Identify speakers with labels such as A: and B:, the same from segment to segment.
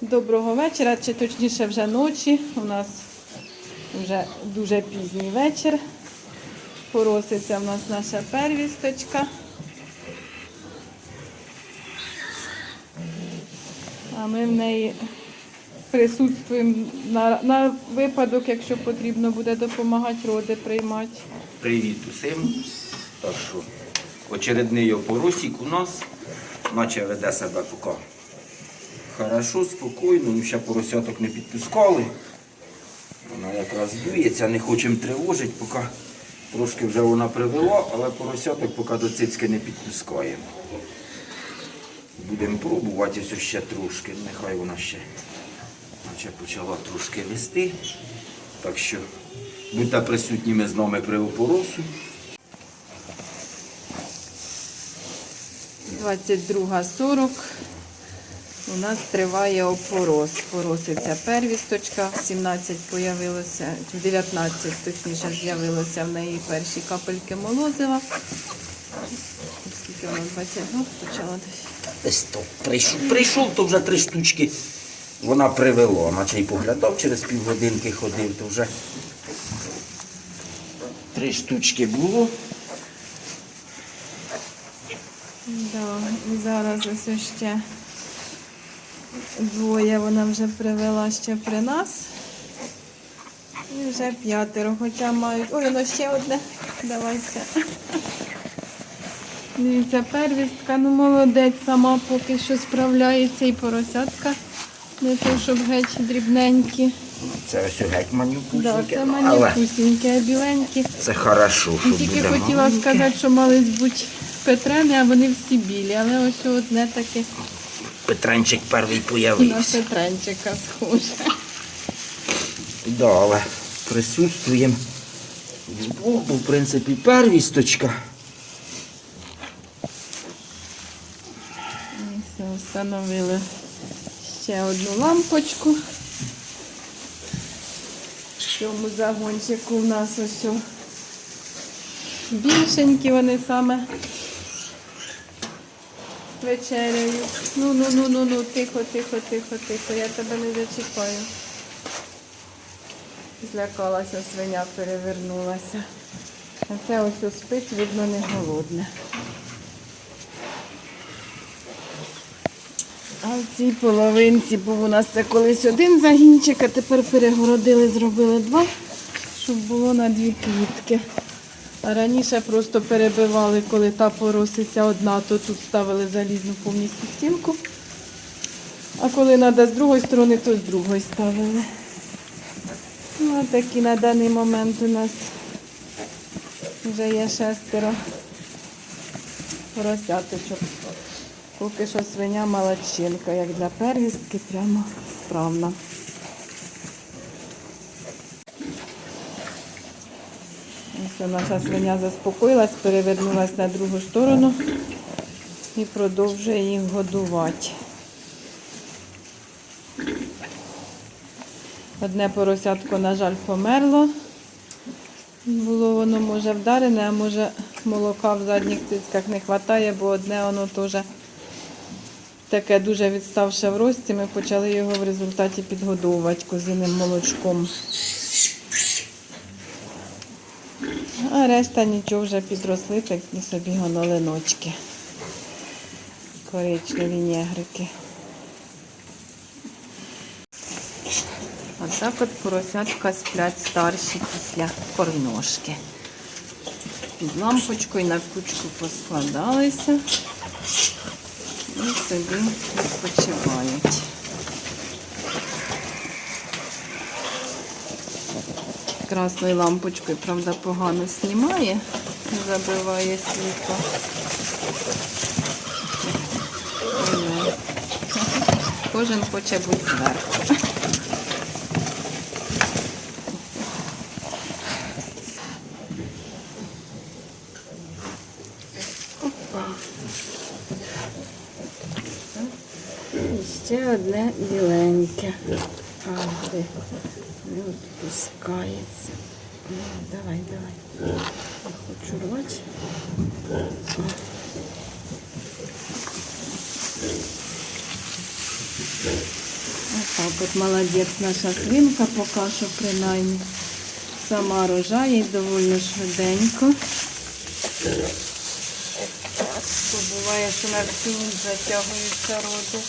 A: Доброго вечора, чи точніше вже ночі. У нас вже дуже пізній вечір. Пороситься в нас наша первісточка. А ми в неї присутствуємо на, на випадок, якщо потрібно буде допомагати роди приймати.
B: Привіт усім. Так що очередний опоросік у нас, наче веде себе поки хорошо, спокійно, ще поросяток не підпускали. Вона якраз дується, не хочемо тривожити, поки трошки вже вона привела, але поросяток поки до цицьки не підпускаємо. Будемо пробувати ось ще трошки, нехай вона ще наче почала трошки вести. Так що будьте присутніми з нами при опоросу.
A: 22.40 у нас триває опорос. Пороситься первісточка, 17 появилося, 19 точніше з'явилося в неї перші капельки молозива. Скільки воно 22 почала десь.
B: Десь то прийшов, прийшов, то вже три штучки вона привела, наче й поглядав через півгодинки ходив, то вже три штучки було.
A: Да, і зараз ось ще двоє вона вже привела ще при нас. І вже п'ятеро, хоча мають. Ой, воно ще одне. Давайте. Дивіться, первістка, ну молодець, сама поки що справляється і поросятка. Не то, щоб геть дрібненькі.
B: Це ось геть
A: Да,
B: манюпусіньке,
A: це
B: але
A: манюсінькі, біленькі.
B: це хорошо, що
A: Тільки
B: буде
A: хотіла
B: маленьке.
A: сказати, що мали бути Петрени, а вони всі білі. Але ось одне таке
B: Петренчик перший
A: на
B: появився.
A: Петренчика схоже.
B: Да, але присутствуємо збоку, в принципі, первісточка.
A: Все, встановили ще одну лампочку. В цьому загончику у нас ось більшенькі вони саме вечеряють. Ну, ну, ну, ну, ну, тихо, тихо, тихо, тихо, я тебе не зачіпаю. Злякалася свиня, перевернулася. А це ось спить, видно, не голодне. А в цій половинці був у нас це колись один загінчик, а тепер перегородили, зробили два, щоб було на дві квітки. Раніше просто перебивали, коли та пороситься одна, то тут ставили залізну повністю стінку. А коли треба з другої сторони, то з другої ставили. Ну, такі на даний момент у нас вже є шестеро поросяточок. Поки що свиня молодчинка, як для первістки, прямо справна. Ось наша свиня заспокоїлась, перевернулась на другу сторону і продовжує їх годувати. Одне поросятко, на жаль, померло. Було воно може вдарене, а може молока в задніх цицьках не вистачає, бо одне воно теж таке дуже відставше в рості. Ми почали його в результаті підгодовувати козиним молочком. А решта нічого вже підросли, так і собі гонолиночки. Коричневі негрики. Отак от поросятка сплять старші після кормножки. Під лампочкою на кучку поскладалися і собі відпочивають. Красною лампочкою, правда, погано знімає, забиває світло. Кожен хоче бути зверху. І ще одне біленьке. А? Не відпускається. Ну, давай, давай. Не хочу рвати. Так, от молодець наша свинка, поки що принаймні. Сама рожає доволі швиденько. Бо буває, що на всю затягуються роди.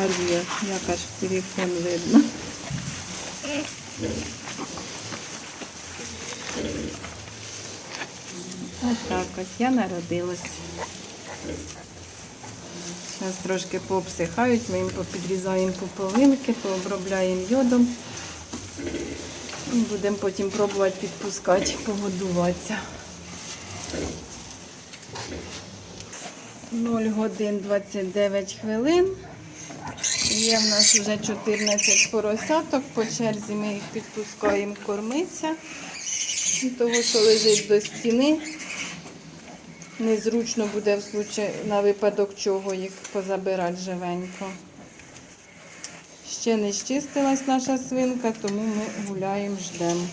A: Пар'є, як аж телефон видно. Ось так ось я народилась. Зараз трошки пообсихають, ми їм попідрізаємо пуповинки, пообробляємо йодом. І будемо потім пробувати підпускати, погодуватися. 0 годин 29 хвилин. Є в нас вже 14 поросяток, по черзі ми їх підпускаємо кормитися. Того, що лежить до стіни, незручно буде в случаї, на випадок чого їх позабирати живенько. Ще не щистилась наша свинка, тому ми гуляємо, ждемо.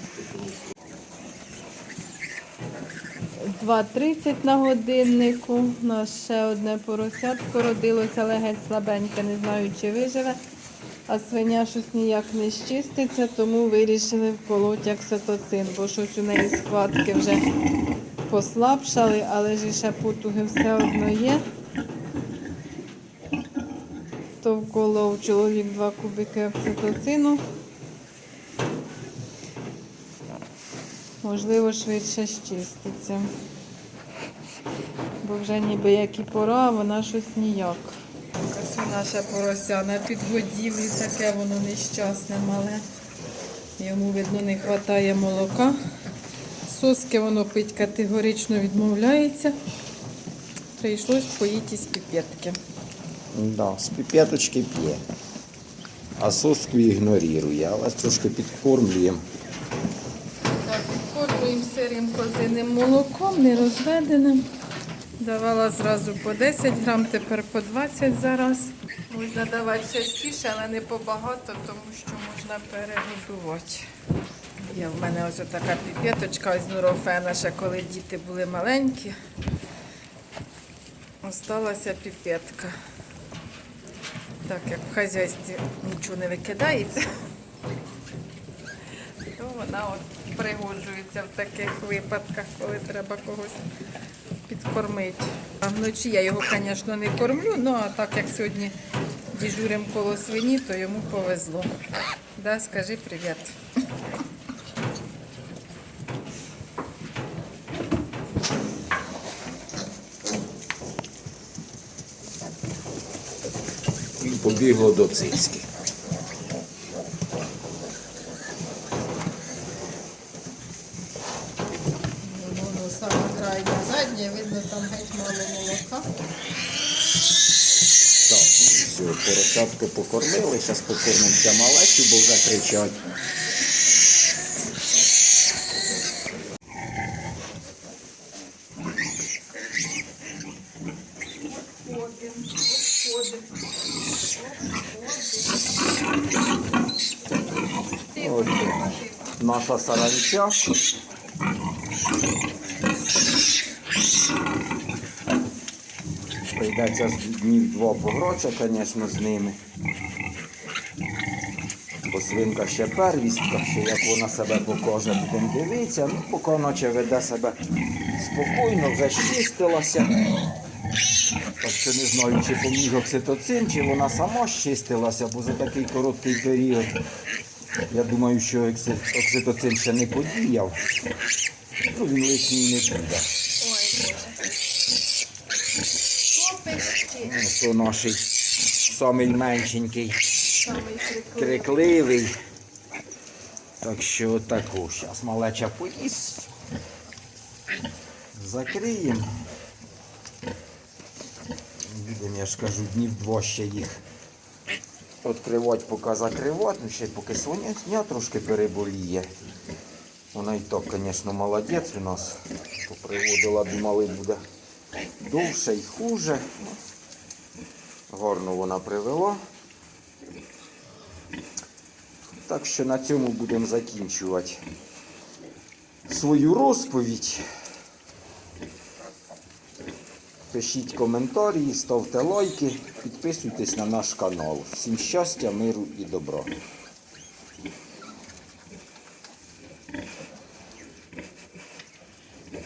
A: 2.30 на годиннику. У нас ще одне поросятко родилося, але геть слабеньке, не знаю, чи виживе. А свиня щось ніяк не щиститься, тому вирішили вколоти окситоцин, бо щось у неї схватки вже послабшали, але ж ще потуги все одно є. То вколов чоловік два кубики окситоцину. Можливо, швидше щиститься. Бо вже ніби як і пора, а вона щось ніяк. Ось наше порося на підгодівлі, таке воно нещасне мале. Йому, видно, не вистачає молока. Соски воно пить категорично відмовляється. Прийшлось поїти із піпетки.
B: Да, з піпеточки п'є. А соску ігнорує, але трошки підкормлюємо.
A: Так, підкормуємо козиним молоком, не розведеним. Давала зразу по 10 грам, тепер по 20 зараз. Можна давати частіше, але не побагато, тому що можна перегодувати. Є в мене ось така піпеточка з нурофена, ще коли діти були маленькі. Осталася піпетка. Так як в хазяйстві нічого не викидається, то вона от пригоджується в таких випадках, коли треба когось підкормити. А вночі я його, звісно, не кормлю, ну а так як сьогодні діжурим коло свині, то йому повезло. Да, скажи привіт.
B: Побігло до цицьки.
A: Воно саме крайнє заднє, видно, там геть мало молока.
B: Так, все, поросятку покормили, зараз покормимося малечу, бо вже кричать. От наша саранча. Прийдеться днів два погратися, звісно, з ними. Бо свинка ще первістка, ще як вона себе покаже, будемо дивитися. Ну, поки наче веде себе спокійно, вже щистилася. Так що не знаю, чи поміг окситоцин, чи вона сама щистилася, бо за такий короткий період. Я думаю, що окситоцин ще не подіяв. Ну, він лишній не буде. То наш самий меншенький, крикливий. Так що отаку. Зараз малеча поїсть. Закриємо. Будемо, я ж кажу, днів два ще їх відкривати, поки закривати. Ну, ще поки свиня трошки переболіє. Вона і так, звісно, молодець у нас. Поприводила, думали, буде довше і хуже. Гарно вона привела. Так що на цьому будемо закінчувати свою розповідь. Пишіть коментарі, ставте лайки, підписуйтесь на наш канал. Всім щастя, миру і добра.